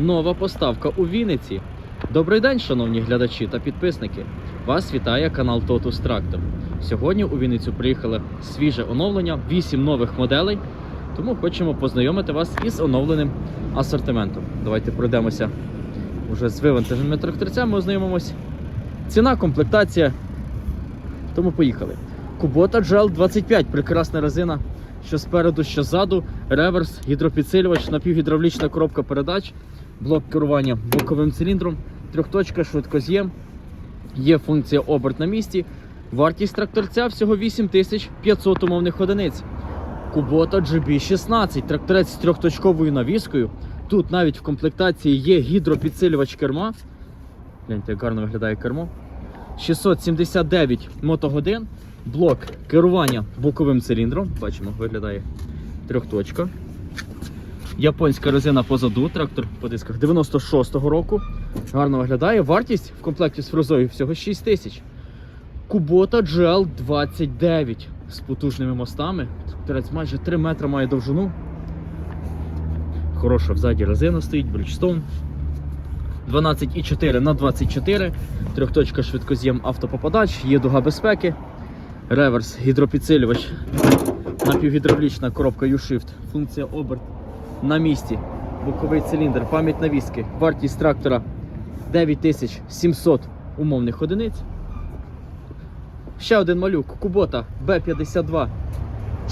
Нова поставка у Вінниці. Добрий день, шановні глядачі та підписники. Вас вітає канал Totus Tractor. Сьогодні у Вінницю приїхало свіже оновлення, 8 нових моделей. Тому хочемо познайомити вас із оновленим асортиментом. Давайте пройдемося вже з вивантаженими тракторцями, ознайомимось. Ціна, комплектація. Тому поїхали. Кубота Gel 25, прекрасна резина, що спереду, що ззаду, реверс, гідропідсилювач, напівгідравлічна коробка передач, блок керування боковим циліндром, трьохточка, швидкоз'єм, є функція оберт на місці. Вартість тракторця всього 8500 умовних одиниць. Кубота GB16, тракторець з трьохточковою навіскою. Тут навіть в комплектації є гідропідсилювач керма. Гляньте, як гарно виглядає кермо. 679 мотогодин, блок керування боковим циліндром. Бачимо, виглядає трьохточка. Японська резина позаду, трактор по дисках 96-го року. Гарно виглядає. Вартість в комплекті з фрезою всього 6 тисяч. Кубота GL 29 з потужними мостами. Тракторець майже 3 метри має довжину. Хороша взаді резина стоїть, Bridgestone. 12,4 на 24, трьохточка швидкоз'єм автопопадач, є дуга безпеки, реверс, гідропідсилювач, напівгідравлічна коробка U-Shift, функція оберт на місці, боковий циліндр, пам'ять навіски, вартість трактора 9700 умовних одиниць. Ще один малюк, Кубота B52,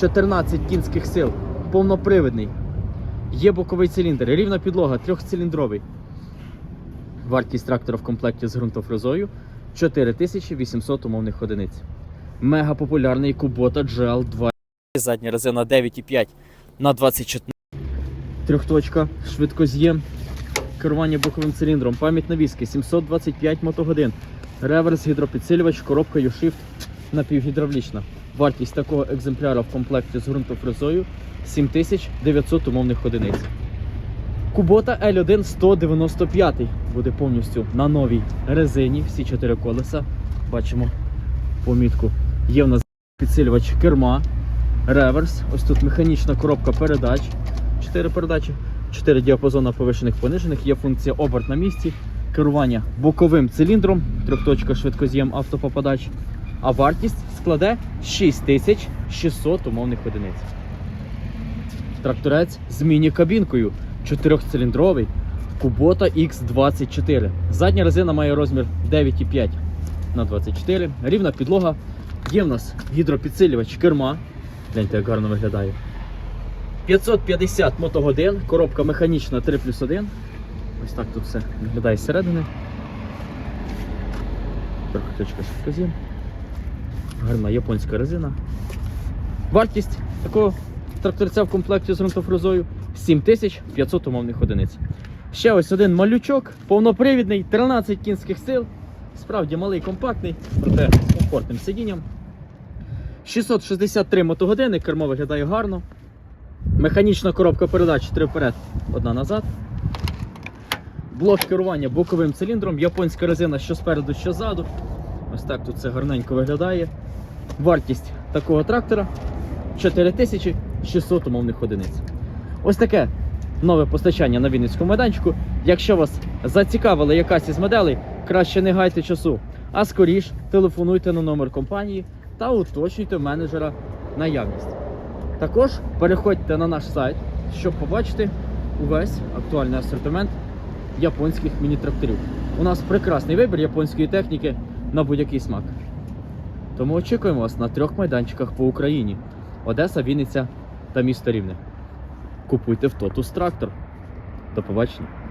14 кінських сил, повнопривідний. Є боковий циліндр, рівна підлога, трьохциліндровий. Вартість трактора в комплекті з ґрунтофрезою 4800 умовних одиниць. Мега популярний Kubota GL2. Задня резина 9,5 на 24. Трьохточка, швидкоз'єм, керування боковим циліндром, пам'ять навіски 725 мотогодин, реверс, гідропідсилювач, коробка U-Shift напівгідравлічна. Вартість такого екземпляра в комплекті з ґрунтофрезою 7900 умовних одиниць. Кубота L1 195 буде повністю на новій резині. Всі чотири колеса. Бачимо помітку. Є в нас підсилювач керма, реверс. Ось тут механічна коробка передач. Чотири передачі, чотири діапазона повишених понижених. Є функція оберт на місці, керування боковим циліндром, трьохточка швидкоз'єм автопопадач. А вартість складе 6600 умовних одиниць. Тракторець з міні-кабінкою. Чотирьохциліндровий Kubota X24. Задня резина має розмір 9,5 на 24. Рівна підлога. Є в нас гідропідсилювач керма. Гляньте, як гарно виглядає. 550 мотогодин, коробка механічна 3 плюс 1. Ось так тут все виглядає зсередини. Трохи швидкозім. Гарна японська резина. Вартість такого тракторця в комплекті з ґрунтофрезою 7500 умовних одиниць. Ще ось один малючок, повнопривідний, 13 кінських сил. Справді малий, компактний, проте з комфортним сидінням. 663 мотогодини, кермо виглядає гарно. Механічна коробка передач 3 вперед, одна назад. Блок керування боковим циліндром, японська резина що спереду, що ззаду. Ось так тут все гарненько виглядає. Вартість такого трактора 4600 умовних одиниць. Ось таке нове постачання на Вінницькому майданчику. Якщо вас зацікавила якась із моделей, краще не гайте часу, а скоріш телефонуйте на номер компанії та уточнюйте менеджера наявність. Також переходьте на наш сайт, щоб побачити увесь актуальний асортимент японських міні-тракторів. У нас прекрасний вибір японської техніки на будь-який смак. Тому очікуємо вас на трьох майданчиках по Україні: Одеса, Вінниця та місто Рівне. Купуйте в Тотус трактор. До побачення.